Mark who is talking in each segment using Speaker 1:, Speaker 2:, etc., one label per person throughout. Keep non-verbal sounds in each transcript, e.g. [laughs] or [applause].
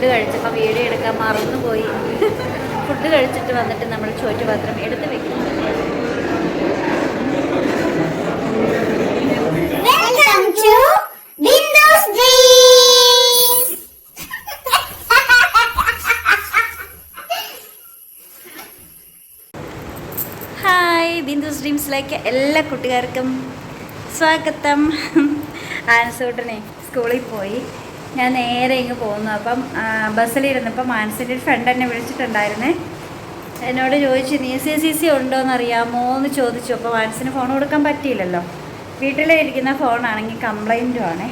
Speaker 1: Food കഴിച്ചപ്പോൾ video എടുക്കാൻ മറന്നുപോയി. ഫുഡ് കഴിച്ചിട്ട് വന്നിട്ട് നമ്മൾ ചോറ്റുപാത്രം എടുത്ത് വെക്കുന്നു. ഹായ് ബിന്ദു ഡ്രീംസിലേക്ക് എല്ലാ കുട്ടികാർക്കും സ്വാഗതം. ആൻസൂട്ടനെ സ്കൂളിൽ പോയി. ഞാൻ നേരെ ഇങ്ങ് പോകുന്നു. അപ്പം ബസ്സിലിരുന്നപ്പോൾ ബസ്സിലിരുന്നപ്പം മാനസിന്റെ ഒരു ഫ്രണ്ട് എന്നെ വിളിച്ചിട്ടുണ്ടായിരുന്നേ. എന്നോട് ചോദിച്ചു നീ സി സി സി ഉണ്ടോയെന്ന് അറിയാമോ എന്ന് ചോദിച്ചു. അപ്പോൾ മാനസിന് ഫോൺ കൊടുക്കാൻ പറ്റിയില്ലല്ലോ. വീട്ടിലെ ഇരിക്കുന്ന ഫോണാണെങ്കിൽ കംപ്ലൈന്റും ആണേ.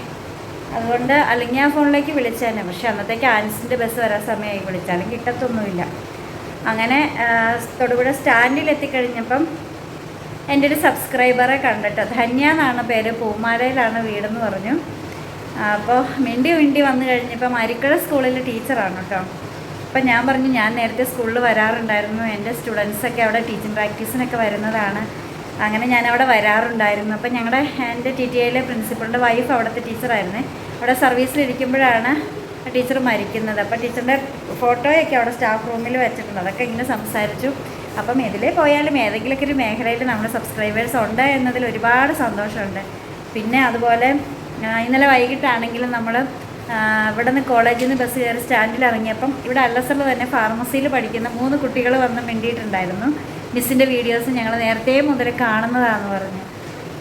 Speaker 1: അതുകൊണ്ട് അല്ലെങ്കിൽ ആ ഫോണിലേക്ക് വിളിച്ചേനെ പക്ഷേ അന്നത്തേക്ക് ആൻസിന്റെ ബസ് വരാൻ സമയമായി. വിളിച്ചാലും കിട്ടത്തൊന്നുമില്ല. അങ്ങനെ തൊടുപുഴ സ്റ്റാൻഡിൽ എത്തിക്കഴിഞ്ഞപ്പം എന്റെ ഒരു സബ്സ്ക്രൈബറെ കണ്ടിട്ട് ധന്യ എന്നാണ് പേര് പൂമാലയിലാണ് വീടെന്ന് പറഞ്ഞു. അപ്പോൾ മിണ്ടി മിണ്ടി വന്നു കഴിഞ്ഞപ്പോൾ മരിക്കഴ സ്കൂളിലെ ടീച്ചറാണ് കേട്ടോ. അപ്പം ഞാൻ പറഞ്ഞു ഞാൻ നേരത്തെ സ്കൂളിൽ വരാറുണ്ടായിരുന്നു. എന്റെ സ്റ്റുഡൻസൊക്കെ അവിടെ ടീച്ചിങ് പ്രാക്ടീസിനൊക്കെ വരുന്നതാണ്. അങ്ങനെ ഞാൻ അവിടെ വരാറുണ്ടായിരുന്നു. അപ്പം ഞങ്ങളുടെ എന്റെ ടി ടി ഐയിലെ പ്രിൻസിപ്പളിന്റെ വൈഫ് അവിടുത്തെ ടീച്ചറായിരുന്നു. അവിടെ സർവീസിലിരിക്കുമ്പോഴാണ് ടീച്ചർ മരിക്കുന്നത്. അപ്പം ടീച്ചറിന്റെ ഫോട്ടോയൊക്കെ അവിടെ സ്റ്റാഫ് റൂമിൽ വെച്ചിട്ടുണ്ട്. അതൊക്കെ ഇങ്ങനെ സംസാരിച്ചു. അപ്പം ഇതിലേ പോയാലും ഏതെങ്കിലുമൊക്കെ ഒരു മേഖലയിൽ നമ്മുടെ സബ്സ്ക്രൈബേഴ്സ് ഉണ്ട് എന്നതിൽ ഒരുപാട് സന്തോഷമുണ്ട്. പിന്നെ അതുപോലെ ഇന്നലെ വൈകിട്ടാണെങ്കിലും നമ്മൾ ഇവിടെ നിന്ന് കോളേജിൽ നിന്ന് ബസ് കയറി സ്റ്റാൻഡിൽ ഇറങ്ങിയപ്പം ഇവിടെ അല്ലസറിൽ തന്നെ ഫാർമസിയിൽ പഠിക്കുന്ന മൂന്ന് കുട്ടികൾ വന്ന് മിണ്ടിയിട്ടുണ്ടായിരുന്നു. മിസ്സിന്റെ വീഡിയോസ് ഞങ്ങൾ നേരത്തെ മുതൽ കാണുന്നതാണെന്ന് പറഞ്ഞു.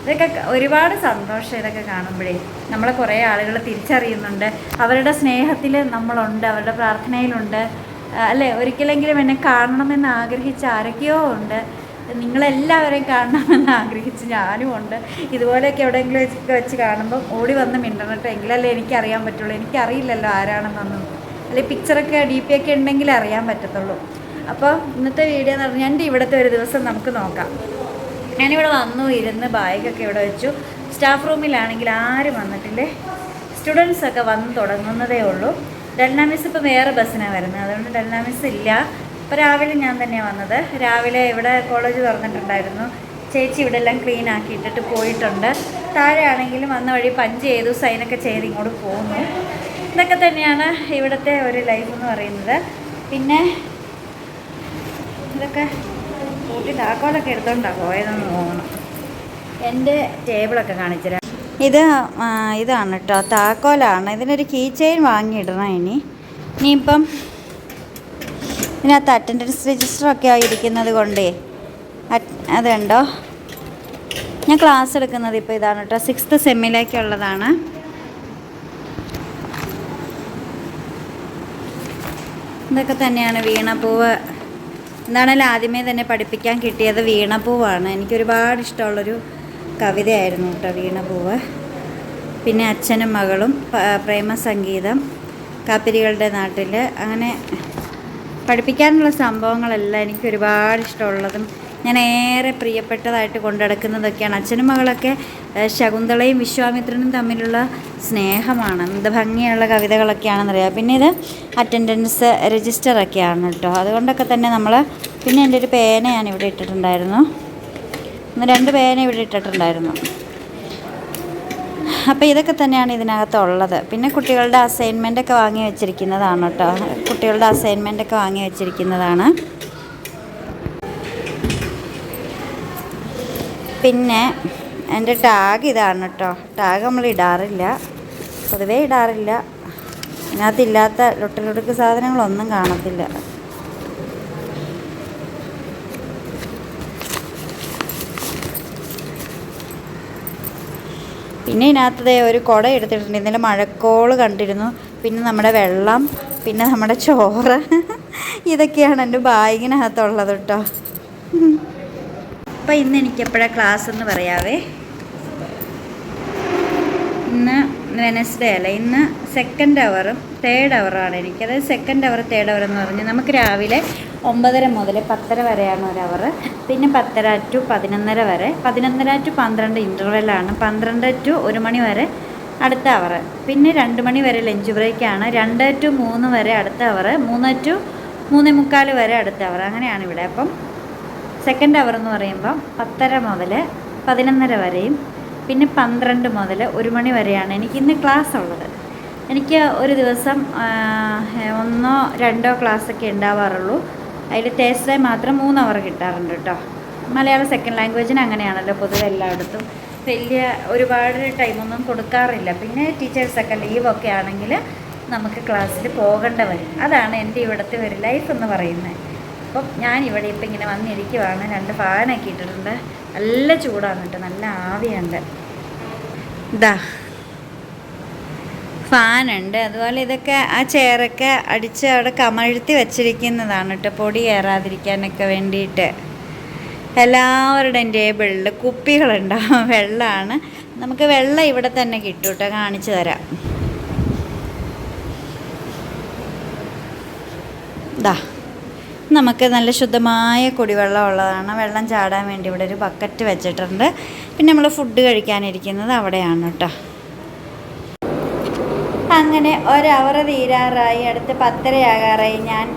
Speaker 1: ഇതൊക്കെ ഒരുപാട് സന്തോഷം ഇതൊക്കെ കാണുമ്പോഴേ. നമ്മളെ കുറേ ആളുകൾ തിരിച്ചറിയുന്നുണ്ട്. അവരുടെ സ്നേഹത്തിൽ നമ്മളുണ്ട് അവരുടെ പ്രാർത്ഥനയിലുണ്ട്. അല്ലേ? ഒരിക്കലെങ്കിലും എന്നെ കാണണമെന്ന് ആഗ്രഹിച്ച ആരൊക്കെയോ ഉണ്ട്. നിങ്ങളെല്ലാവരെയും കാണണമെന്ന് ആഗ്രഹിച്ച് ഞാനും ഉണ്ട്. ഇതുപോലെയൊക്കെ എവിടെയെങ്കിലും വെച്ച് വെച്ച് കാണുമ്പം ഓടി വന്ന് മിണ്ടണട്ടെ. എങ്കിലല്ലേ എനിക്കറിയാൻ പറ്റുള്ളൂ. എനിക്കറിയില്ലല്ലോ ആരാണെന്നൊന്നും. അല്ലെ പിക്ചറൊക്കെ ഡി പി ഒക്കെ ഉണ്ടെങ്കിൽ അറിയാൻ പറ്റത്തുള്ളൂ. അപ്പോൾ ഇന്നത്തെ വീഡിയോ എന്ന് പറഞ്ഞാൽ എന്റെ ഇവിടുത്തെ ഒരു ദിവസം നമുക്ക് നോക്കാം. ഞാനിവിടെ വന്നു ഇരുന്ന് ബാഗൊക്കെ ഇവിടെ വെച്ചു. സ്റ്റാഫ് റൂമിലാണെങ്കിൽ ആരും വന്നിട്ടില്ലേ? സ്റ്റുഡൻസൊക്കെ വന്ന് തുടങ്ങുന്നതേ ഉള്ളൂ. ഡൽനാമിസ് ഇപ്പോൾ വേറെ ബസ്സിനാണ് വരുന്നത്. അതുകൊണ്ട് ഡൽനാമിസ് ഇല്ല. ഇപ്പോൾ രാവിലെ ഞാൻ തന്നെയാണ് വന്നത്. രാവിലെ ഇവിടെ കോളേജ് തുറന്നിട്ടുണ്ടായിരുന്നു. ചേച്ചി ഇവിടെ എല്ലാം ക്ലീൻ ആക്കിയിട്ടിട്ട് പോയിട്ടുണ്ട്. താഴെയാണെങ്കിലും വന്ന വഴി പഞ്ച് ചെയ്തു സൈനൊക്കെ ചെയ്ത് ഇങ്ങോട്ട് പോകുന്നു ഇതൊക്കെ തന്നെയാണ് ഇവിടുത്തെ ഒരു ലൈഫ് എന്ന് പറയുന്നത്. പിന്നെ ഇതൊക്കെ കൂട്ടി താക്കോലൊക്കെ എടുത്തോണ്ടാണ് പോയതെന്ന് തോന്നുന്നു. എന്റെ ടേബിളൊക്കെ കാണിച്ചുതരാം. ഇത് ഇതാണ് കേട്ടോ താക്കോലാണ്. ഇതിനൊരു കീ ചെയിൻ വാങ്ങിയിടണം ഇനി. ഇനിയിപ്പം ഇതിനകത്ത് അറ്റൻഡൻസ് രജിസ്റ്ററൊക്കെ ആയിരിക്കുന്നത് കൊണ്ടേ. അത്- അതുണ്ടോ? ഞാൻ ക്ലാസ് എടുക്കുന്നത് ഇപ്പോൾ ഇതാണ് കേട്ടോ സിക്സ്ത് സെമ്മിലേക്കുള്ളതാണ് ഇതൊക്കെ തന്നെയാണ് വീണപ്പൂവ് എന്താണേലും ആദ്യമേ തന്നെ പഠിപ്പിക്കാൻ കിട്ടിയത് വീണപ്പൂവാണ് എനിക്ക് ഒരുപാട് ഇഷ്ടമുള്ളൊരു കവിതയായിരുന്നു കേട്ടോ വീണപ്പൂവ് പിന്നെ അച്ഛനും മകളും പ്രേമസംഗീതം കാപ്പിരികളുടെ നാട്ടിൽ അങ്ങനെ പഠിപ്പിക്കാനുള്ള സംഭവങ്ങളെല്ലാം എനിക്ക് ഒരുപാട് ഇഷ്ടമുള്ളതും ഞാൻ ഏറെ പ്രിയപ്പെട്ടതായിട്ട് കൊണ്ടുനടക്കുന്നതൊക്കെയാണ്. അച്ഛനും മകളൊക്കെ ശകുന്തളയും വിശ്വാമിത്രനും തമ്മിലുള്ള സ്നേഹമാണ്. എന്ത് ഭംഗിയുള്ള കവിതകളൊക്കെയാണെന്നറിയാം. പിന്നെ ഇത് അറ്റൻഡൻസ് രജിസ്റ്ററൊക്കെയാണ് കേട്ടോ. അതുകൊണ്ടൊക്കെ തന്നെ നമ്മൾ പിന്നെ എന്റെ ഒരു പേന ഞാൻ ഇവിടെ ഇട്ടിട്ടുണ്ടായിരുന്നു. രണ്ട് പേന ഇവിടെ ഇട്ടിട്ടുണ്ടായിരുന്നു. അപ്പോൾ ഇതൊക്കെ തന്നെയാണ് ഇതിനകത്തുള്ളത്. പിന്നെ കുട്ടികളുടെ അസൈൻമെന്റ് ഒക്കെ വാങ്ങി വെച്ചിരിക്കുന്നതാണ് കേട്ടോ. കുട്ടികളുടെ അസൈൻമെന്റ് ഒക്കെ വാങ്ങി വെച്ചിരിക്കുന്നതാണ്. പിന്നെ എന്റെ ടാഗ് ഇതാണ് കേട്ടോ. ടാഗ് നമ്മൾ ഇടാറില്ല. പൊതുവേ ഇടാറില്ല. ഇതിനകത്തില്ലാത്ത ലൊട്ടിലൊടുക്ക് സാധനങ്ങളൊന്നും കാണത്തില്ല. പിന്നെ ഇതിനകത്ത് ഒരു കുട എടുത്തിട്ടുണ്ട്. ഇന്നലെ മഴക്കോൾ കണ്ടിരുന്നു. പിന്നെ നമ്മുടെ വെള്ളം പിന്നെ നമ്മുടെ ചോറ്. [laughs] ഇതൊക്കെയാണ് എന്റെ ബാഗിനകത്തുള്ളത് കേട്ടോ. അപ്പം ഇന്ന് എനിക്ക് എപ്പോഴാണ് ക്ലാസ് എന്ന് പറയാവേ? ഇന്ന് വെനസ്ഡേ അല്ല? ഇന്ന് സെക്കൻഡ് അവറും തേർഡ് അവറാണ് എനിക്ക്. അതായത് സെക്കൻഡ് അവർ തേർഡ് അവർ എന്ന് പറഞ്ഞ് നമുക്ക് രാവിലെ ഒമ്പതര മുതൽ പത്തര വരെയാണ് ഒരു അവർ പിന്നെ പത്തര ടു പതിനൊന്നര വരെ. പതിനൊന്നര ടു പന്ത്രണ്ട് ഇന്റർവെല്ലാണ് പന്ത്രണ്ട് ടു ഒരു മണി വരെ അടുത്ത അവർ പിന്നെ രണ്ട് മണി വരെ ലഞ്ച് ബ്രേക്കാണ് രണ്ട് ടു മൂന്ന് വരെ അടുത്ത അവർ മൂന്ന് ടു മൂന്നേ മുക്കാൽ വരെ അടുത്ത അവർ അങ്ങനെയാണ് ഇവിടെ. അപ്പം സെക്കൻഡ് അവർ എന്ന് പറയുമ്പോൾ പത്തര മുതൽ പതിനൊന്നര വരെയും പിന്നെ പന്ത്രണ്ട് മുതൽ ഒരു മണി വരെയാണ് എനിക്ക് ഇന്ന് ക്ലാസ് ഉള്ളത്. എനിക്ക് ഒരു ദിവസം ഒന്നോ രണ്ടോ ക്ലാസ്സൊക്കെ ഉണ്ടാവാറുള്ളൂ. അതിൽ തേഴ്സ്ഡേ മാത്രം മൂന്ന് അവർ കിട്ടാറുണ്ട് കേട്ടോ മലയാളം സെക്കൻഡ് ലാംഗ്വേജിന് അങ്ങനെയാണല്ലോ പൊതുവെ എല്ലായിടത്തും. വലിയ ഒരുപാട് ടൈമൊന്നും കൊടുക്കാറില്ല. പിന്നെ ടീച്ചേഴ്സൊക്കെ ലീവൊക്കെ ആണെങ്കിൽ നമുക്ക് ക്ലാസ്സിൽ പോകേണ്ട വരും അതാണ് എന്റെ ഇവിടുത്തെ ഒരു ലൈഫ് എന്ന് പറയുന്നത്. അപ്പം ഞാൻ ഇവിടെ ഇപ്പം ഇങ്ങനെ വന്നിരിക്കുവാണ്. രണ്ട് ഫാനൊക്കെ ഇട്ടിട്ടുണ്ട്. നല്ല ചൂടാണ് കേട്ടോ നല്ല ആവിയുണ്ട്. ഇതാ ഫാനുണ്ട്. അതുപോലെ ഇതൊക്കെ ആ ചെയറൊക്കെ അടിച്ച് അവിടെ കമഴ്ത്തി വെച്ചിരിക്കുന്നതാണ് കേട്ടോ. പൊടി കയറാതിരിക്കാനൊക്കെ വേണ്ടിയിട്ട്. എല്ലാവരുടെയും ടേബിളിൽ കുപ്പികളുണ്ടാവും. [laughs] വെള്ളമാണ് നമുക്ക് വെള്ളം ഇവിടെ തന്നെ കിട്ടും കേട്ടോ. കാണിച്ചു തരാം. ദാ നമുക്ക് നല്ല ശുദ്ധമായ കുടിവെള്ളം ഉള്ളതാണ്. വെള്ളം ചാടാൻ വേണ്ടി ഇവിടെ ഒരു ബക്കറ്റ് വെച്ചിട്ടുണ്ട്. പിന്നെ നമ്മൾ ഫുഡ് കഴിക്കാനിരിക്കുന്നത് അവിടെയാണ് കേട്ടോ. അങ്ങനെ ഒരവർ തീരാറായി. അടുത്ത് പത്തരയാകാറായി. ഞാൻ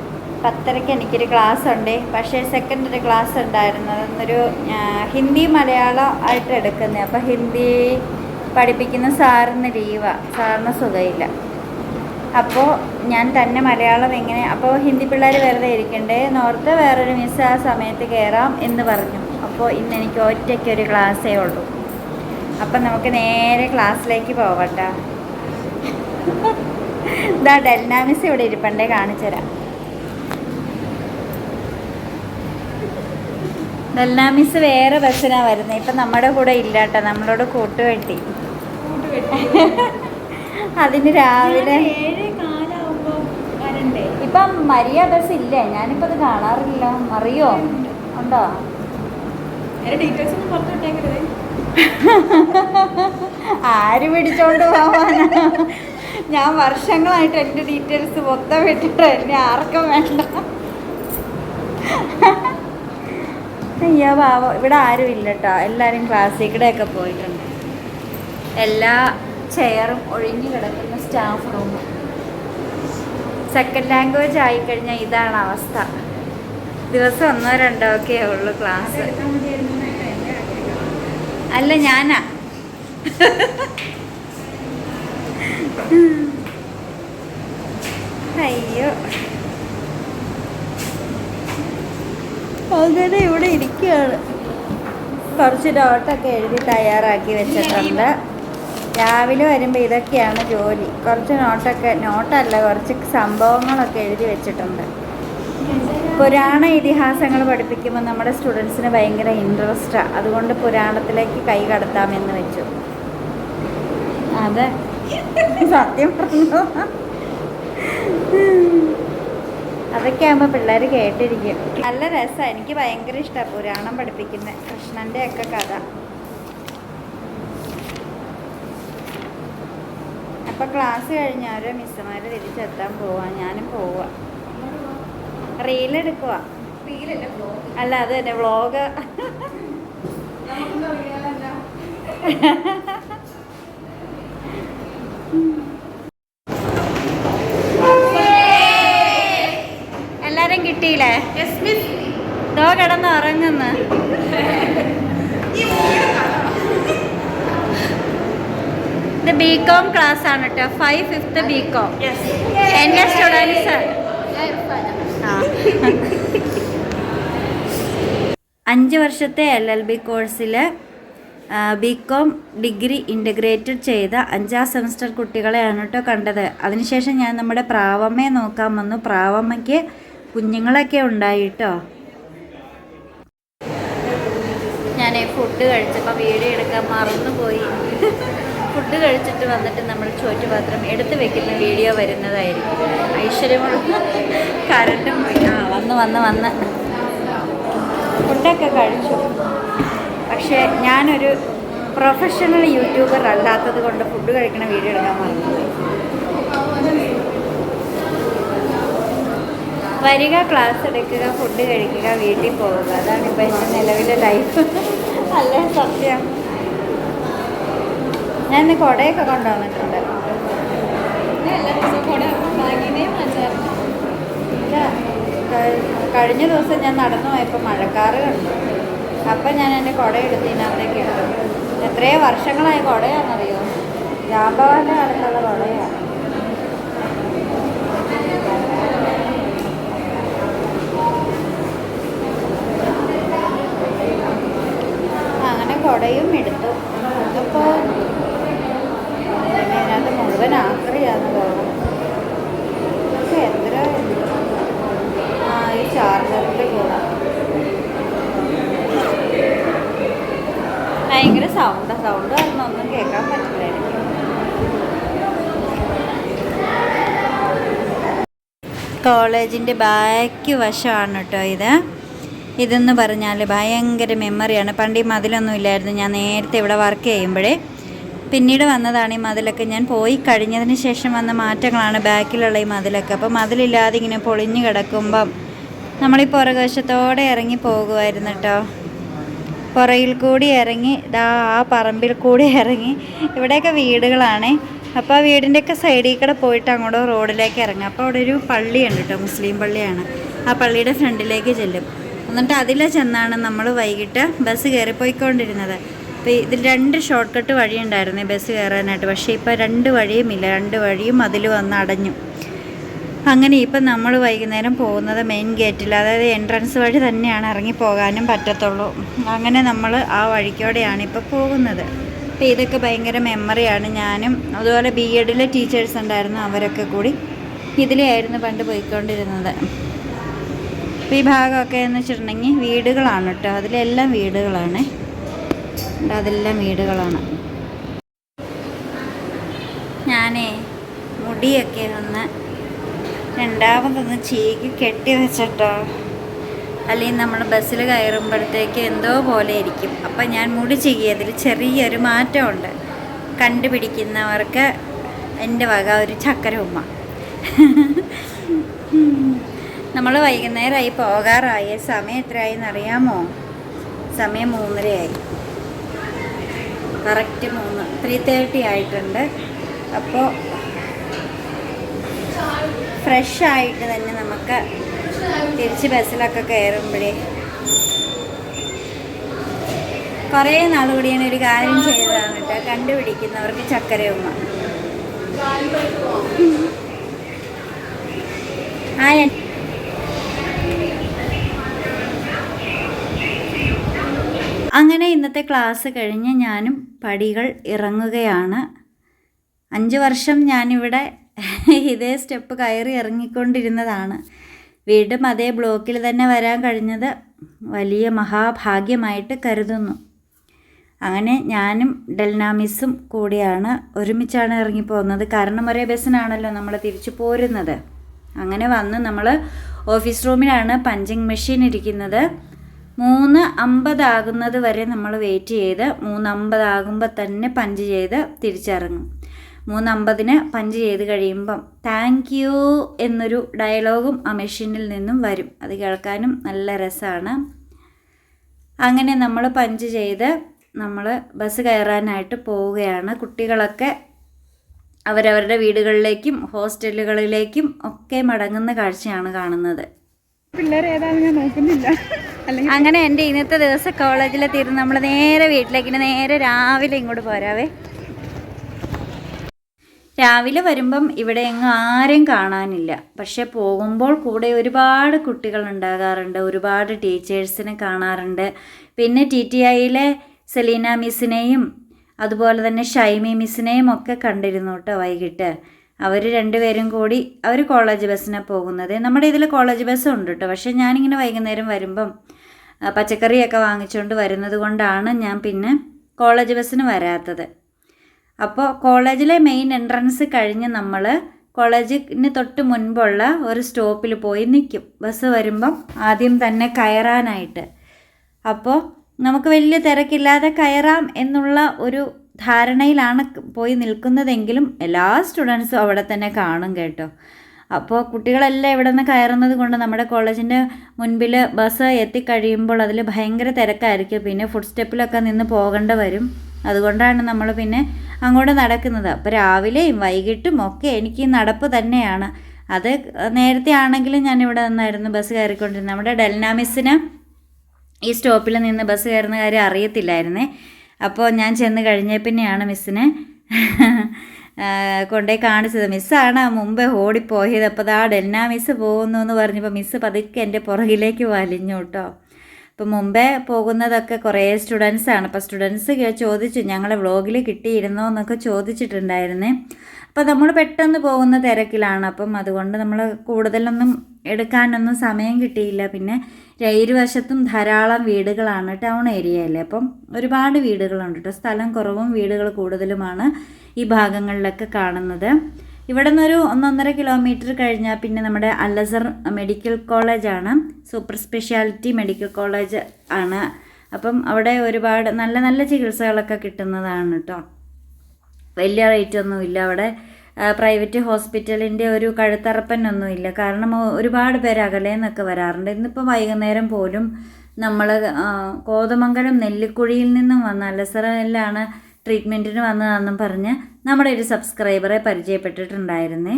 Speaker 1: പത്തരയ്ക്ക് എനിക്കൊരു ക്ലാസ് ഉണ്ട് പക്ഷേ സെക്കൻഡ് ഒരു ക്ലാസ് ഉണ്ടായിരുന്നു അതൊന്നൊരു ഹിന്ദി മലയാളം ആയിട്ട് എടുക്കുന്നത് അപ്പോൾ ഹിന്ദി പഠിപ്പിക്കുന്ന സാറിന് ലീവാണ് സാറിന് സുഖമില്ല അപ്പോൾ ഞാൻ തന്നെ മലയാളം എങ്ങനെ അപ്പോൾ ഹിന്ദി പിള്ളേർ വെറുതെ ഇരിക്കണ്ടേ? നോർത്ത് വേറൊരു മിസ് ആ സമയത്ത് കയറാം എന്ന് പറഞ്ഞു. അപ്പോൾ ഇന്ന് എനിക്ക് ഒറ്റയ്ക്ക് ഒരു ക്ലാസ്സേ ഉള്ളൂ. അപ്പം നമുക്ക് നേരെ ക്ലാസ്സിലേക്ക് പോവട്ടെ. ഇതാ ഡെൽനാമിസ് ഇവിടെ ഇരിപ്പണ്ടേ കാണിച്ചു തരാം. ഡെൽനാമിസ് വേറെ ബസ്സിനാണ് വരുന്നത് ഇപ്പം നമ്മുടെ കൂടെ ഇല്ല കേട്ടോ നമ്മളോട് കൂട്ടുകെട്ടി. അതിന് രാവിലെ ഇപ്പം മരിയ ബസ് ഇല്ലേ? ഞാനിപ്പോൾ അത് കാണാറില്ല. അറിയോ? ഉണ്ടോ? ആര് പിടിച്ചോണ്ട് പോവാനാ? ഞാൻ വർഷങ്ങളായിട്ട് എന്റെ ഡീറ്റെയിൽസ് മൊത്തം വിട്ടിട്ട് എന്നെ ആർക്കും വേണ്ട. അയ്യോ പാവ. ഇവിടെ ആരും ഇല്ല കേട്ടോ എല്ലാവരും ക്ലാസ്സിൽ ഒക്കെ പോയിട്ടുണ്ട്. എല്ലാ ചെയറും ഒഴിഞ്ഞു കിടക്കുന്ന സ്റ്റാഫ് റൂം സെക്കൻഡ് ലാംഗ്വേജ് ആയിക്കഴിഞ്ഞാൽ ഇതാണ് അവസ്ഥ. ദിവസം ഒന്നോ രണ്ടോ ഒക്കെ ഉള്ളു ക്ലാസ് അല്ല ഞാനാ. അയ്യോ. അങ്ങനെ ഇവിടെ ഇരിക്കുകയാണ്. കുറച്ച് നോട്ടൊക്കെ എഴുതി തയ്യാറാക്കി വെച്ചിട്ടുണ്ട്. രാവിലെ വരുമ്പോൾ ഇതൊക്കെയാണ് ജോലി. കുറച്ച് നോട്ടൊക്കെ നോട്ടല്ല കുറച്ച് സംഭവങ്ങളൊക്കെ എഴുതി വെച്ചിട്ടുണ്ട്. പുരാണ ഇതിഹാസങ്ങൾ പഠിപ്പിക്കുമ്പോൾ നമ്മുടെ സ്റ്റുഡൻസിന് ഭയങ്കര ഇൻട്രസ്റ്റാണ് അതുകൊണ്ട് പുരാണത്തിലേക്ക് കൈ കടത്താമെന്ന് വെച്ചു. അതെ. [laughs] സത്യം പറഞ്ഞു. അതൊക്കെ ആകുമ്പോൾ പിള്ളേർ കേട്ടിരിക്കും. നല്ല രസമാണ് എനിക്ക് ഭയങ്കര ഇഷ്ടമാണ് പുരാണം പഠിപ്പിക്കുന്ന. കൃഷ്ണന്റെ ഒക്കെ കഥ. അപ്പം ക്ലാസ് കഴിഞ്ഞാൽ മിസ്സുമാർ തിരിച്ചെത്താൻ പോവാ. ഞാനും പോവാ. റീലെടുക്കുക അല്ല അത് തന്നെ. വ്ളോഗ് [laughs]
Speaker 2: നമുക്കൊന്നും അറിയാനല്ല
Speaker 1: എല്ലാരും കിട്ടിയില്ലേ
Speaker 2: യെസ് മിസ്
Speaker 1: ദോ കിടന്ന് ഇറങ്ങുന്ന ഇത് ക്ലാസ് ആണ് കേട്ടോ five fifth B com students അഞ്ച് വർഷത്തെ എൽ എൽ ബി കോഴ്സിൽ ബി കോം ഡിഗ്രി ഇന്റഗ്രേറ്റഡ് ചെയ്ത അഞ്ചാം സെമസ്റ്റർ കുട്ടികളെയാണ് കേട്ടോ കണ്ടത്. അതിനുശേഷം ഞാൻ നമ്മുടെ പ്രാവമ്മയെ നോക്കാൻ വന്നു. പ്രാവമ്മയ്ക്ക് കുഞ്ഞുങ്ങളൊക്കെ ഉണ്ടായി കേട്ടോ ഞാൻ ഫുഡ് കഴിച്ചപ്പോൾ വീഡിയോ എടുക്കാൻ മറന്നുപോയി. ഫുഡ് കഴിച്ചിട്ട് വന്നിട്ട് നമ്മൾ ചോറ്റുപാത്രം എടുത്ത് വെക്കുന്ന വീഡിയോ വരുന്നതായിരിക്കും. ഐശ്വര്യമുള്ള കരണ്ടും ആ വന്ന് വന്ന് വന്ന്. ഫുഡൊക്കെ കഴിച്ചു. പക്ഷേ ഞാനൊരു പ്രൊഫഷണൽ യൂട്യൂബർ അല്ലാത്തത് കൊണ്ട് ഫുഡ് കഴിക്കുന്ന വീഡിയോ എടുക്കാൻ മറന്നു വരിക ക്ലാസ് എടുക്കുക ഫുഡ് കഴിക്കുക വീട്ടിൽ പോവുക. അതാണ് ഇപ്പം എന്റെ നിലവിലെ ലൈഫ്. അല്ലേ? സത്യം. ഞാൻ ഇന്ന് കുടയൊക്കെ കൊണ്ടുവന്നിട്ടുണ്ട്. കഴിഞ്ഞ ദിവസം ഞാൻ നടന്നു പോയപ്പോൾ മഴക്കാറ് കണ്ടു. അപ്പം ഞാൻ എന്റെ കുട എടുത്ത് ഇതിനകത്തേക്ക് ഇട്ടു. എത്രയോ വർഷങ്ങളായ കുടയാണെന്നറിയോ? ജാമ്പവാന്റെ കാലത്തുള്ള കുടയാണ്. കുടയും എടുത്തു. അപ്പോൾ അതിനകത്ത് മുഴുവൻ ആക്രിയാന്ന് തോന്നുന്നു. പക്ഷെ ആ ഈ ചാർജറിന്റെ കൂടെ. ഭയങ്കര സൗണ്ട് സൗണ്ട് കാരണം ഒന്നും കേൾക്കാൻ പറ്റില്ല കോളേജിന്റെ ബാക്ക് വശമാണ് കേട്ടോ ഇത്. ഇതെന്ന് പറഞ്ഞാൽ ഭയങ്കര മെമ്മറിയാണ് പണ്ട് ഈ മതിലൊന്നും ഇല്ലായിരുന്നു ഞാൻ നേരത്തെ ഇവിടെ വർക്ക് ചെയ്യുമ്പോഴേ പിന്നീട് വന്നതാണ് ഈ മതിലൊക്കെ. ഞാൻ പോയി കഴിഞ്ഞതിന് ശേഷം വന്ന മാറ്റങ്ങളാണ് ബാക്കിലുള്ള ഈ മതിലൊക്കെ. അപ്പോൾ മതിലില്ലാതെ ഇങ്ങനെ പൊളിഞ്ഞു കിടക്കുമ്പം നമ്മളീ പുറകുവശത്തോടെ ഇറങ്ങി പോകുമായിരുന്നു കേട്ടോ പുറയിൽ കൂടി ഇറങ്ങി ദാ ആ പറമ്പിൽ കൂടി ഇറങ്ങി. ഇവിടെയൊക്കെ വീടുകളാണേ. അപ്പോൾ ആ വീടിന്റെയൊക്കെ സൈഡിൽ കൂടെ പോയിട്ട് അങ്ങോട്ട് റോഡിലേക്ക് ഇറങ്ങും. അപ്പോൾ അവിടെ ഒരു പള്ളിയുണ്ട് കേട്ടോ മുസ്ലിം പള്ളിയാണ്. ആ പള്ളിയുടെ ഫ്രണ്ടിലേക്ക് ചെല്ലും. എന്നിട്ട് അതിലെ ചെന്നാണ് നമ്മൾ വൈകിട്ട് ബസ് കയറി പോയിക്കൊണ്ടിരുന്നത്. അപ്പോൾ ഇതിൽ രണ്ട് ഷോർട്ട് കട്ട് വഴിയുണ്ടായിരുന്നു ബസ് കയറാനായിട്ട് പക്ഷേ ഇപ്പോൾ രണ്ട് വഴിയുമില്ല. രണ്ട് വഴിയും അതിൽ വന്ന് അടഞ്ഞു. അങ്ങനെ ഇപ്പം നമ്മൾ വൈകുന്നേരം പോകുന്നത് മെയിൻ ഗേറ്റിൽ അതായത് എൻട്രൻസ് വഴി തന്നെയാണ് ഇറങ്ങി പോകാനും പറ്റത്തുള്ളൂ. അങ്ങനെ നമ്മൾ ആ വഴിക്കോടെയാണ് ഇപ്പോൾ പോകുന്നത്. അപ്പോൾ ഇതൊക്കെ ഭയങ്കര മെമ്മറിയാണ് ഞാനും. അതുപോലെ ബി എഡിലെ ടീച്ചേഴ്സ് ഉണ്ടായിരുന്നു അവരൊക്കെ കൂടി. ഇതിലെയായിരുന്നു പണ്ട് പോയിക്കൊണ്ടിരുന്നത്. അപ്പോൾ ഈ ഭാഗമൊക്കെ എന്ന് വെച്ചിട്ടുണ്ടെങ്കിൽ വീടുകളാണ് കേട്ടോ. അതിലെല്ലാം വീടുകളാണ്. അതെല്ലാം വീടുകളാണ്. ഞാനേ മുടിയൊക്കെ ഒന്ന് രണ്ടാമതൊന്ന് ചീകി കെട്ടി വെച്ചിട്ടോ. അല്ലെങ്കിൽ നമ്മൾ ബസ്സിൽ കയറുമ്പോഴത്തേക്ക് എന്തോ പോലെ ഇരിക്കും. അപ്പം ഞാൻ മുടി ചീകിയതിൽ ചെറിയൊരു മാറ്റമുണ്ട്. കണ്ടുപിടിക്കുന്നവർക്ക് എന്റെ വക ഒരു ചക്കര ഉമ്മ. നമ്മൾ വൈകുന്നേരമായി പോകാറായി. സമയം എത്രയായി അറിയാമോ? സമയം മൂന്നരയായി. കറക്റ്റ് മൂന്ന് ത്രീ തേർട്ടി ആയിട്ടുണ്ട്. അപ്പോൾ ഫ്രഷ് ആയിട്ട് തന്നെ നമുക്ക് തിരിച്ച് ബസ്സിലൊക്കെ കയറുമ്പോഴേ കുറേ നാൾ കൂടി ഞാൻ ഒരു കാര്യം ചെയ്തതാണ് കേട്ടോ. കണ്ടുപിടിക്കുന്നവർക്ക് ചക്കര ഉമ്മ. ആ അങ്ങനെ ഇന്നത്തെ ക്ലാസ് കഴിഞ്ഞ് ഞാനും പടികൾ ഇറങ്ങുകയാണ്. അഞ്ച് വർഷം ഞാനിവിടെ ഇതേ സ്റ്റെപ്പ് കയറി ഇറങ്ങിക്കൊണ്ടിരുന്നതാണ്. വീണ്ടും അതേ ബ്ലോക്കിൽ തന്നെ വരാൻ കഴിഞ്ഞത് വലിയ മഹാഭാഗ്യമായിട്ട് കരുതുന്നു. അങ്ങനെ ഞാനും ഡെൽനാമിസും കൂടിയാണ് ഒരുമിച്ചാണ് ഇറങ്ങിപ്പോകുന്നത്. കാരണം ഒരേ ബസ്സിനാണല്ലോ നമ്മൾ തിരിച്ചു പോരുന്നത്. അങ്ങനെ വന്ന് നമ്മൾ ഓഫീസ് റൂമിലാണ് പഞ്ചിങ് മെഷീൻ ഇരിക്കുന്നത്. മൂന്ന് അമ്പതാകുന്നത് വരെ നമ്മൾ വെയിറ്റ് ചെയ്ത് മൂന്ന് അമ്പതാകുമ്പോൾ തന്നെ പഞ്ച് ചെയ്ത് തിരിച്ചിറങ്ങും. മൂന്നമ്പതിന് പഞ്ച് ചെയ്ത് കഴിയുമ്പം താങ്ക് യു എന്നൊരു ഡയലോഗും ആ മെഷീനിൽ നിന്നും വരും. അത് കേൾക്കാനും നല്ല രസമാണ് അങ്ങനെ നമ്മൾ പഞ്ച് ചെയ്ത് നമ്മൾ ബസ് കയറാനായിട്ട് പോവുകയാണ്. കുട്ടികളൊക്കെ അവരവരുടെ വീടുകളിലേക്കും ഹോസ്റ്റലുകളിലേക്കും ഒക്കെ മടങ്ങുന്ന കാഴ്ചയാണ് കാണുന്നത്.
Speaker 2: പിള്ളേർ ഞാൻ നോക്കുന്നില്ല.
Speaker 1: അങ്ങനെ എന്റെ ഇന്നത്തെ ദിവസം കോളേജിൽ തീർന്ന് നമ്മൾ നേരെ വീട്ടിലേക്ക് നേരെ രാവിലെ ഇങ്ങോട്ട് പോരാവേ. രാവിലെ വരുമ്പം ഇവിടെ എങ്ങും ആരും കാണാനില്ല. പക്ഷെ പോകുമ്പോൾ കൂടെ ഒരുപാട് കുട്ടികൾ ഉണ്ടാകാറുണ്ട് ഒരുപാട് ടീച്ചേഴ്സിനെ കാണാറുണ്ട്. പിന്നെ ടി ടി ഐയിലെ സെലീന മിസ്സിനെയും അതുപോലെ തന്നെ ഷൈമി മിസ്സിനെയും ഒക്കെ കണ്ടിരുന്നു കേട്ടോ വൈകിട്ട്. അവർ രണ്ടുപേരും കൂടി അവർ കോളേജ് ബസ്സിനാണ് പോകുന്നത്. നമ്മുടെ ഇതിൽ കോളേജ് ബസ് ഉണ്ട് കേട്ടോ. പക്ഷേ ഞാനിങ്ങനെ വൈകുന്നേരം വരുമ്പം പച്ചക്കറിയൊക്കെ വാങ്ങിച്ചുകൊണ്ട് വരുന്നത് കൊണ്ടാണ് ഞാൻ പിന്നെ കോളേജ് ബസ്സിന് വരാത്തത്. അപ്പോൾ കോളേജിലെ മെയിൻ എൻട്രൻസ് കഴിഞ്ഞ് നമ്മൾ കോളേജിന് തൊട്ട് മുൻപുള്ള ഒരു സ്റ്റോപ്പിൽ പോയി നിൽക്കും ബസ് വരുമ്പം ആദ്യം തന്നെ കയറാനായിട്ട്. അപ്പോൾ നമുക്ക് വലിയ തിരക്കില്ലാതെ കയറാം എന്നുള്ള ഒരു ധാരണയിലാണ് പോയി നിൽക്കുന്നതെങ്കിലും എല്ലാ സ്റ്റുഡൻസും അവിടെ തന്നെ കാണും കേട്ടോ. അപ്പോൾ കുട്ടികളെല്ലാം ഇവിടെ നിന്ന് കയറുന്നത് കൊണ്ട് നമ്മുടെ കോളേജിന്റെ മുൻപിൽ ബസ് എത്തിക്കഴിയുമ്പോൾ അതിൽ ഭയങ്കര തിരക്കായിരിക്കും. പിന്നെ ഫുഡ് സ്റ്റെപ്പിലൊക്കെ നിന്ന് പോകേണ്ട വരും. അതുകൊണ്ടാണ് നമ്മൾ പിന്നെ അങ്ങോട്ട് നടക്കുന്നത്. അപ്പോൾ രാവിലെയും വൈകിട്ടും ഒക്കെ എനിക്ക് നടപ്പ് തന്നെയാണ്. അത് നേരത്തെ ആണെങ്കിലും ഞാൻ ഇവിടെ നിന്നായിരുന്നു ബസ് കയറിക്കൊണ്ടിരുന്നത്. നമ്മുടെ ഡെൽനാമിസിന് ഈ സ്റ്റോപ്പിൽ നിന്ന് ബസ് കയറുന്ന കാര്യം അറിയത്തില്ലായിരുന്നേ. അപ്പോൾ ഞാൻ ചെന്ന് കഴിഞ്ഞേ പിന്നെയാണ് മിസ്സിനെ [laughs] ആ, കൊണ്ടുപോയി കാണിച്ചത്. മിസ്സാണ് മുമ്പേ ഓടിപ്പോയത്. അപ്പോൾ ദാ ഡെൽന മിസ്സ് പോകുന്നു എന്ന് പറഞ്ഞപ്പോൾ മിസ്സ് പതുക്കെ എന്റെ പുറകിലേക്ക് വലിഞ്ഞു കേട്ടോ. ഇപ്പം മുമ്പേ പോകുന്നതൊക്കെ കുറേ സ്റ്റുഡൻസാണ് അപ്പോൾ സ്റ്റുഡൻസ് ചോദിച്ചു ഞങ്ങളെ വ്ളോഗിൽ കിട്ടിയിരുന്നോ? എന്നൊക്കെ ചോദിച്ചിട്ടുണ്ടായിരുന്നേ. അപ്പോൾ നമ്മൾ പെട്ടെന്ന് പോകുന്ന തിരക്കിലാണ്. അപ്പം അതുകൊണ്ട് നമ്മൾ കൂടുതലൊന്നും എടുക്കാനൊന്നും സമയം കിട്ടിയില്ല. പിന്നെ ഇരുവശത്തും ധാരാളം വീടുകളാണ് ടൗൺ ഏരിയയിൽ അപ്പം ഒരുപാട് വീടുകളുണ്ട് കേട്ടോ. സ്ഥലം കുറവും വീടുകൾ കൂടുതലുമാണ് ഈ ഭാഗങ്ങളിലൊക്കെ കാണുന്നത്. ഇവിടെ നിന്നൊരു ഒന്നൊന്നര കിലോമീറ്റർ കഴിഞ്ഞാൽ പിന്നെ നമ്മുടെ അല്ലസർ മെഡിക്കൽ കോളേജാണ്. സൂപ്പർ സ്പെഷ്യാലിറ്റി മെഡിക്കൽ കോളേജ് ആണ്. അപ്പം അവിടെ ഒരുപാട് നല്ല നല്ല ചികിത്സകളൊക്കെ കിട്ടുന്നതാണ് കേട്ടോ. വലിയ റേറ്റ് ഒന്നുമില്ല അവിടെ. പ്രൈവറ്റ് ഹോസ്പിറ്റലിന്റെ ഒരു കഴുത്തറപ്പനൊന്നുമില്ല. കാരണം ഒരുപാട് പേര് അകലെ നിന്നൊക്കെ വരാറുണ്ട്. ഇന്നിപ്പോൾ വൈകുന്നേരം പോലും നമ്മൾ കോതമംഗലം നെല്ലിക്കുഴിയിൽ നിന്നും വന്ന അലസറയിലാണ് ട്രീറ്റ്മെന്റിന് വന്നതാണെന്നും പറഞ്ഞ് നമ്മുടെ ഒരു സബ്സ്ക്രൈബറെ പരിചയപ്പെട്ടിട്ടുണ്ടായിരുന്നേ.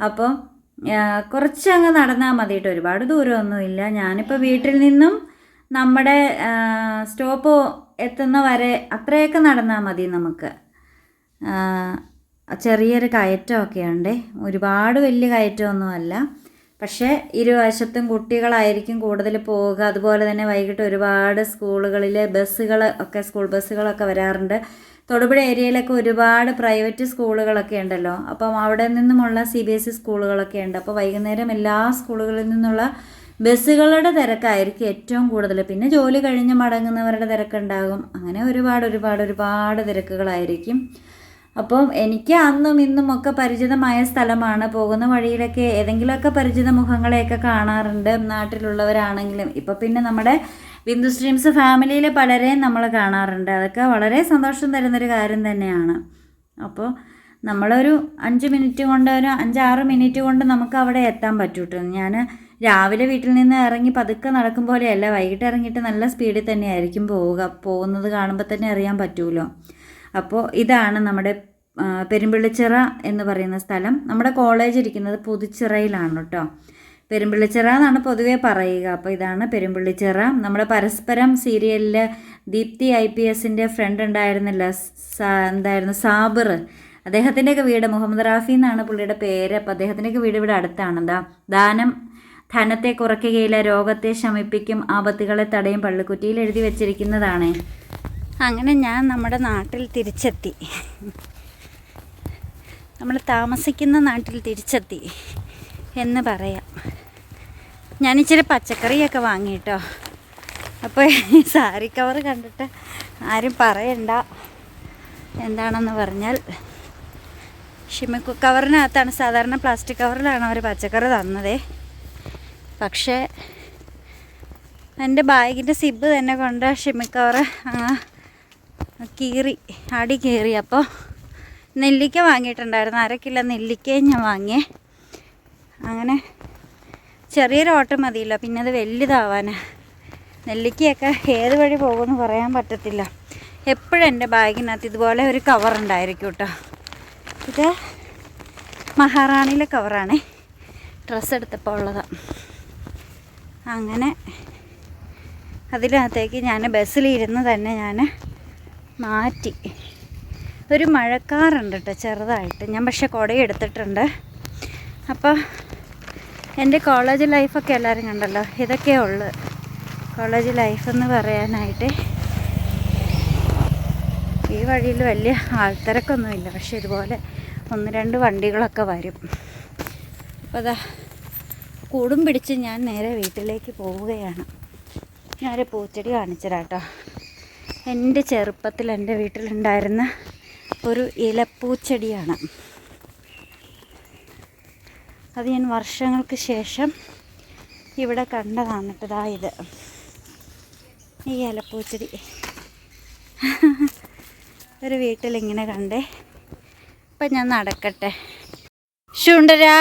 Speaker 1: അപ്പോൾ കുറച്ചങ്ങ് നടന്നാൽ മതി കേട്ടോ ഒരുപാട് ദൂരമൊന്നുമില്ല. ഞാനിപ്പോൾ വീട്ടിൽ നിന്നും നമ്മുടെ സ്റ്റോപ്പ് എത്തുന്ന വരെ അത്രയൊക്കെ നടന്നാൽ മതി നമുക്ക്. ചെറിയൊരു കയറ്റമൊക്കെ ഉണ്ട് ഒരുപാട് വലിയ കയറ്റമൊന്നുമല്ല. പക്ഷേ ഇരുവശത്തും കുട്ടികളായിരിക്കും കൂടുതൽ പോവുക അതുപോലെ തന്നെ വൈകിട്ട് ഒരുപാട് സ്കൂളുകളിൽ ബസ്സുകൾ ഒക്കെ സ്കൂൾ ബസ്സുകളൊക്കെ വരാറുണ്ട്. തൊടുപുഴ ഏരിയയിലൊക്കെ ഒരുപാട് പ്രൈവറ്റ് സ്കൂളുകളൊക്കെ ഉണ്ടല്ലോ. അപ്പം അവിടെ നിന്നുമുള്ള സി ബി എസ് ഇ സ്കൂളുകളൊക്കെ ഉണ്ട്. അപ്പോൾ വൈകുന്നേരം എല്ലാ സ്കൂളുകളിൽ നിന്നുള്ള ബസ്സുകളുടെ തിരക്കായിരിക്കും ഏറ്റവും കൂടുതൽ. പിന്നെ ജോലി കഴിഞ്ഞ് മടങ്ങുന്നവരുടെ തിരക്കുണ്ടാകും. അങ്ങനെ ഒരുപാട് ഒരുപാട് ഒരുപാട് തിരക്കുകളായിരിക്കും. അപ്പം എനിക്ക് അന്നും ഇന്നും ഒക്കെ പരിചിതമായ സ്ഥലമാണ്. പോകുന്ന വഴിയിലൊക്കെ ഏതെങ്കിലുമൊക്കെ പരിചിത മുഖങ്ങളെയൊക്കെ കാണാറുണ്ട്. നാട്ടിലുള്ളവരാണെങ്കിലും. ഇപ്പം പിന്നെ നമ്മുടെ ബിന്ദു സ്ട്രീംസ് ഫാമിലിയിലെ പലരെയും നമ്മൾ കാണാറുണ്ട്. അതൊക്കെ വളരെ സന്തോഷം തരുന്നൊരു കാര്യം തന്നെയാണ്. അപ്പോൾ നമ്മളൊരു അഞ്ച് മിനിറ്റ് കൊണ്ട് ഒരു അഞ്ചാറ് മിനിറ്റ് കൊണ്ട് നമുക്ക് അവിടെ എത്താൻ പറ്റൂട്ടോ? ഞാൻ രാവിലെ വീട്ടിൽ നിന്ന് ഇറങ്ങി പതുക്കെ നടക്കും പോലെയല്ല വൈകിട്ട് ഇറങ്ങിയിട്ട് നല്ല സ്പീഡിൽ തന്നെയായിരിക്കും പോവുക. പോകുന്നത് കാണുമ്പോൾ തന്നെ അറിയാൻ പറ്റുമല്ലോ അപ്പോൾ ഇതാണ് നമ്മുടെ പെരുമ്പിള്ളിച്ചിറ എന്ന് പറയുന്ന സ്ഥലം. നമ്മുടെ കോളേജ് ഇരിക്കുന്നത് പുതുച്ചിറയിലാണ് കേട്ടോ പെരുമ്പിള്ളിച്ചിറ എന്നാണ് പൊതുവേ പറയുക. അപ്പോൾ ഇതാണ് പെരുമ്പിള്ളിച്ചിറ. നമ്മുടെ പരസ്പരം സീരിയലിൽ ദീപ്തി ഐ പി എസിന്റെ ഫ്രണ്ട് ഉണ്ടായിരുന്നില്ല എന്തായിരുന്നു സാബിർ. അദ്ദേഹത്തിന്റെയൊക്കെ വീട് മുഹമ്മദ് റാഫി എന്നാണ് പുള്ളിയുടെ പേര്. അപ്പോൾ അദ്ദേഹത്തിന്റെയൊക്കെ വീട് ഇവിടെ അടുത്താണ്. എന്താ ദാനം ധനത്തെ കുറയ്ക്കുകയില്ല രോഗത്തെ ശമിപ്പിക്കും ആപത്തുകളെ തടയും പള്ളിക്കുറ്റിയിൽ എഴുതി വെച്ചിരിക്കുന്നതാണ്. അങ്ങനെ ഞാൻ നമ്മുടെ നാട്ടിൽ തിരിച്ചെത്തി. നമ്മൾ താമസിക്കുന്ന നാട്ടിൽ തിരിച്ചെത്തി എന്ന് പറയാം. ഞാൻ ഇച്ചിരി പച്ചക്കറിയൊക്കെ വാങ്ങി കേട്ടോ അപ്പോൾ ഈ സാരി കവർ കണ്ടിട്ട് ആരും പറയണ്ട. എന്താണെന്ന് പറഞ്ഞാൽ ഷിമിക്കു കവറിനകത്താണ് സാധാരണ പ്ലാസ്റ്റിക് കവറിലാണ് അവർ പച്ചക്കറി തന്നത്. പക്ഷേ എന്റെ ബാഗിന്റെ സിബ് തന്നെ കൊണ്ട് ഷിമിക്കവർ അങ്ങ് കീറി അടി കീറി. അപ്പോൾ നെല്ലിക്ക വാങ്ങിയിട്ടുണ്ടായിരുന്നു. അര കിലോ നെല്ലിക്കയും ഞാൻ വാങ്ങിയേ. അങ്ങനെ ചെറിയൊരു ഓട്ടം മതിയില്ല. പിന്നെ അത് വലുതാവാനാ. നെല്ലിക്കയൊക്കെ ഏത് വഴി പോകുമെന്ന് പറയാൻ പറ്റത്തില്ല. എപ്പോഴും എന്റെ ബാഗിനകത്ത് ഇതുപോലെ ഒരു കവർ ഉണ്ടായിരിക്കും കേട്ടോ. ഇത് മഹാറാണിയിലെ കവറാണ് ഡ്രസ്സ് എടുത്തപ്പോൾ ഉള്ളതാണ് അങ്ങനെ അതിനകത്തേക്ക് ഞാൻ ബസ്സിലിരുന്ന് തന്നെ ഞാൻ മാറ്റി. ഒരു മഴക്കാറുണ്ട് കേട്ടോ ചെറുതായിട്ട്. ഞാൻ പക്ഷെ കുട എടുത്തിട്ടുണ്ട്. അപ്പോൾ എന്റെ കോളേജ് ലൈഫൊക്കെ എല്ലാവരും കണ്ടല്ലോ? ഇതൊക്കെ ഉള്ളു. കോളേജ് ലൈഫ് എന്ന് പറയാനായിട്ട് ഈ വഴിയിൽ വലിയ ആൾത്തിരക്കൊന്നുമില്ല. പക്ഷെ ഇതുപോലെ ഒന്ന് രണ്ട് വണ്ടികളൊക്കെ വരും. അപ്പോൾ അതാ കൂടും പിടിച്ച് ഞാൻ നേരെ വീട്ടിലേക്ക് പോവുകയാണ്. ഞാനൊരു പൂച്ചെടി കാണിച്ചതാട്ടോ. എന്റെ ചെറുപ്പത്തിൽ എന്റെ വീട്ടിലുണ്ടായിരുന്ന ഒരു ഇലപ്പൂച്ചെടിയാണ്. അത് ഞാൻ വർഷങ്ങൾക്ക് ശേഷം ഇവിടെ കണ്ടതാണ് കേട്ടോ. ഇത്. ഈ ഇലപ്പൂച്ചെടി. ഒരു വീട്ടിലിങ്ങനെ കണ്ടേ. അപ്പം ഞാൻ നടക്കട്ടെ. ശുണ്ടരാ.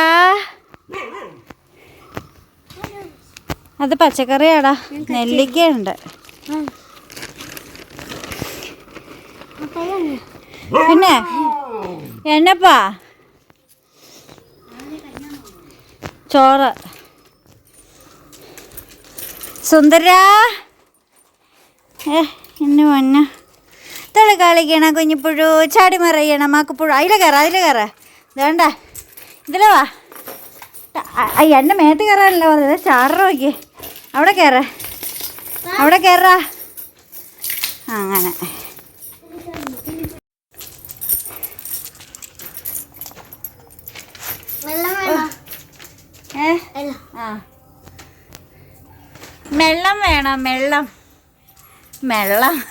Speaker 1: അത് പച്ചക്കറിയാടാ. നെല്ലിക്കയുണ്ട്. പിന്നെ എന്നപ്പാ? ചോറ്. സുന്ദരാ. ഏ എന്നെ വന്ന തള്ളി കളിക്കണ കുഞ്ഞിപ്പുഴു ചാടി മറിയണം മാക്കപ്പുഴു. അതിലെ കയറ അതിലെ കയറ. വേണ്ട ഇതിലെ വാ. അയ്യ എന്റെ മേത്ത് കയറാനല്ല പറഞ്ഞത്. ചാറ നോക്കി അവിടെ കയറ. അവിടെ കയറാ. അങ്ങനെ
Speaker 3: വെള്ളം വേണം
Speaker 1: ഏ
Speaker 3: വെള്ളം
Speaker 1: ആ വെള്ളം വേണം വെള്ളം. വെള്ളം.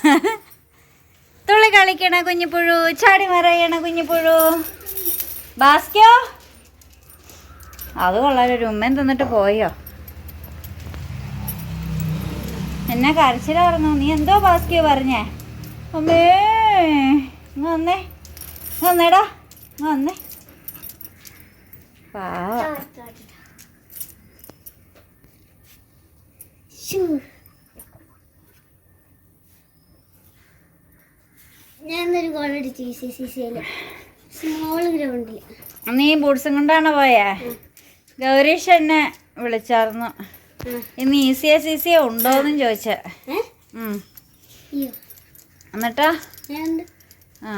Speaker 1: തുള്ളി കളിക്കണ കുഞ്ഞിപ്പുഴു ചാടി മറയണ കുഞ്ഞിപ്പുഴു. ബാസ്ക്യോ അത് കൊള്ളാലൊരു ഉമ്മൻ തിന്നിട്ട് പോയോ? എന്നെ കരച്ചില പറഞ്ഞു? നീ എന്തോ ബാസ്ക്യോ പറഞ്ഞേ? അമ്മേ വന്നേ. വന്നേടാ. വന്നേ. പാവ.
Speaker 3: ഞാനൊരു ഗോൾ അടിച്ചു സി സി സിയിൽ സ്മോൾ ഗ്രൗണ്ടിൽ
Speaker 1: നീ ബൂട്ട്സും കൊണ്ടാണ് പോയേ? ഗൗരീഷ് എന്നെ വിളിച്ചായിരുന്നു. ഇന്ന് E C S E C ഉണ്ടോന്നും ചോദിച്ച. എന്നിട്ടാ? ആ.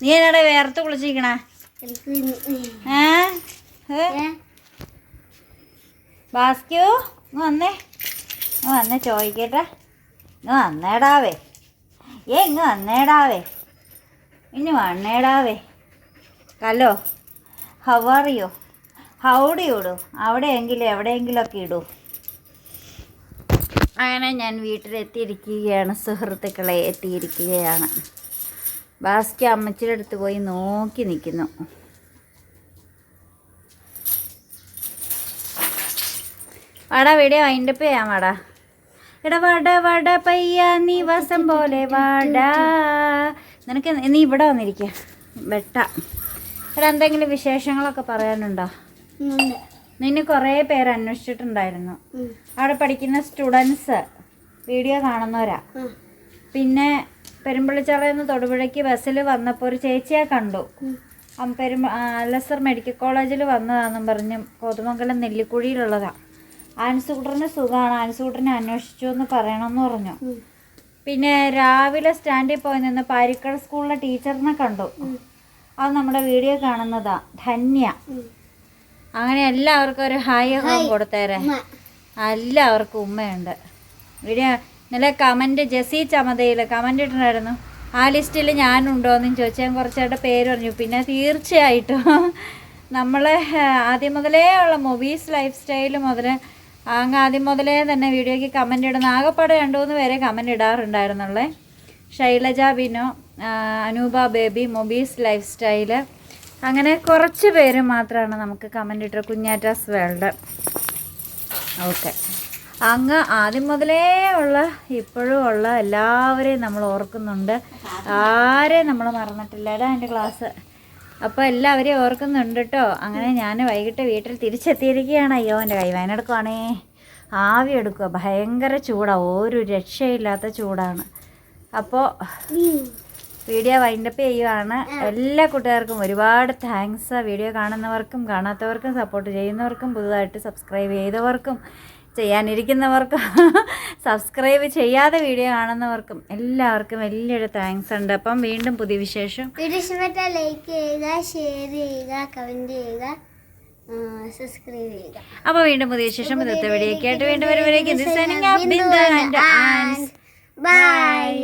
Speaker 1: നീ എന്നാടെ വേർത്ത് കുളിച്ചിരിക്കണേ? ഏ? ബാസ്ക്യൂ വന്നേ. വന്നേ ചോദിക്കട്ടെ. ഇങ്ങ് വന്നേടാവേ. ഏ ഇങ്ങ് വന്നേടാവേ. ഇനി വന്നേടാവേ. Hello how are you? Howdy ഇടൂ. അവിടെയെങ്കിലും എവിടെയെങ്കിലുമൊക്കെ ഇടൂ. അങ്ങനെ ഞാൻ വീട്ടിലെത്തിയിരിക്കുകയാണ്. സുഹൃത്തുക്കളെ എത്തിയിരിക്കുകയാണ്. ബാസ്കി അമ്മച്ചിയുടെ അടുത്ത് പോയി നോക്കി നിൽക്കുന്നു. വാടാ വീഡിയോ വൈൻഡപ്പ് ചെയ്യാം വാടാ. എടാ വട വട പയ്യ നീ വസം പോലെ വാടാ. നിനക്ക് നീ ഇവിടെ വന്നിരിക്കുക വെട്ട. എടാ എന്തെങ്കിലും വിശേഷങ്ങളൊക്കെ പറയാനുണ്ടോ. നിന്നെ കുറേ പേര് അന്വേഷിച്ചിട്ടുണ്ടായിരുന്നു. അവിടെ പഠിക്കുന്ന സ്റ്റുഡൻസ് വീഡിയോ കാണുന്നവരാ. പിന്നെ പെരുമ്പള്ളിച്ചറയിൽ നിന്ന് തൊടുപുഴയ്ക്ക് ബസ്സിൽ വന്നപ്പോൾ ഒരു ചേച്ചിയെ കണ്ടു. പെരുമ്പ അലസർ മെഡിക്കൽ കോളേജിൽ വന്നതാണെന്നും പറഞ്ഞു കോതമംഗലം നെല്ലിക്കുഴിയിലുള്ളതാ. ആൻസൂട്ടറിന് സുഖമാണ്. ആൻസൂട്ടറിനെ അന്വേഷിച്ചു എന്ന് പറയണമെന്ന് പറഞ്ഞു. പിന്നെ രാവിലെ സ്റ്റാൻഡിൽ പോയി നിന്ന് പാരിക്കൽ സ്കൂളിലെ ടീച്ചറിനെ കണ്ടു. അത് നമ്മുടെ വീഡിയോ കാണുന്നതാ. ധന്യ. അങ്ങനെ എല്ലാവർക്കും ഒരു ഹായ്
Speaker 3: ഹായ്.
Speaker 1: കൊടുത്തേരെ. എല്ലാവർക്കും ഉമ്മയുണ്ട്. വീഡിയോ ഇന്നലെ കമന്റ് ജെസി ചമതയിൽ കമന്റ് ഇട്ടിട്ടുണ്ടായിരുന്നു. ആ ലിസ്റ്റിൽ ഞാനുണ്ടോ എന്നും ചോദിച്ചു ഞാൻ കുറച്ചായിട്ട് പേര് പറഞ്ഞു. പിന്നെ തീർച്ചയായിട്ടും നമ്മൾ ആദ്യം മുതലേ ഉള്ള മൂവീസ് ലൈഫ് സ്റ്റൈൽ മുതൽ അങ്ങ് ആദ്യം മുതലേ തന്നെ വീഡിയോയ്ക്ക് കമന്റ് ഇടുന്ന ആകെപ്പാടെ രണ്ടു മൂന്ന് പേരെ കമന്റ് ഇടാറുണ്ടായിരുന്നുള്ളേ. Shailaja Bino Anupa Baby മൊബീസ് lifestyle. അങ്ങനെ കുറച്ച് പേര് മാത്രമാണ് നമുക്ക് കമന്റ് ഇട്ടത്. കുഞ്ഞാറ്റാസ് വേൾഡ്. ഓക്കെ. അങ്ങ് ആദ്യം മുതലേ ഉള്ള ഇപ്പോഴും ഉള്ള എല്ലാവരെയും നമ്മൾ ഓർക്കുന്നുണ്ട്. ആരെയും നമ്മൾ മറന്നിട്ടില്ല. എന്റെ ക്ലാസ്. അപ്പോൾ എല്ലാവരെയും ഓർക്കുന്നുണ്ട് കേട്ടോ അങ്ങനെ ഞാൻ വൈകിട്ട് വീട്ടിൽ തിരിച്ചെത്തിയിരിക്കുകയാണ്. അയ്യോ എന്റെ കൈവേനെടുക്കുവാണേ. ആവി എടുക്കുക. ഭയങ്കര ചൂടാണ് ഒരു രക്ഷയില്ലാത്ത ചൂടാണ്. അപ്പോൾ. വീഡിയോ വൈൻഡപ്പ് ചെയ്യുവാണ്. എല്ലാ കൂട്ടുകാർക്കും ഒരുപാട് താങ്ക്സ് വീഡിയോ കാണുന്നവർക്കും കാണാത്തവർക്കും സപ്പോർട്ട് ചെയ്യുന്നവർക്കും പുതുതായിട്ട് സബ്സ്ക്രൈബ് ചെയ്തവർക്കും. ചെയ്യാനിരിക്കുന്നവർക്കും [laughs] സബ്സ്ക്രൈബ് ചെയ്യാതെ വീഡിയോ കാണുന്നവർക്കും എല്ലാവർക്കും വലിയൊരു താങ്ക്സ് ഉണ്ട്. അപ്പം വീണ്ടും പുതിയ വിശേഷം.
Speaker 3: അപ്പൊ ഇഷ്ടപ്പെട്ടാൽ ലൈക്ക് ചെയ്യുക ഷെയർ ചെയ്യുക കമന്റ് ചെയ്യുക സബ്സ്ക്രൈബ് ചെയ്യുക.
Speaker 1: അപ്പോൾ വീണ്ടും പുതിയ വിശേഷം. ഇന്നത്തെ വീഡിയോ കേട്ട് വീണ്ടും വരുമ്പോഴേക്കും ബൈ.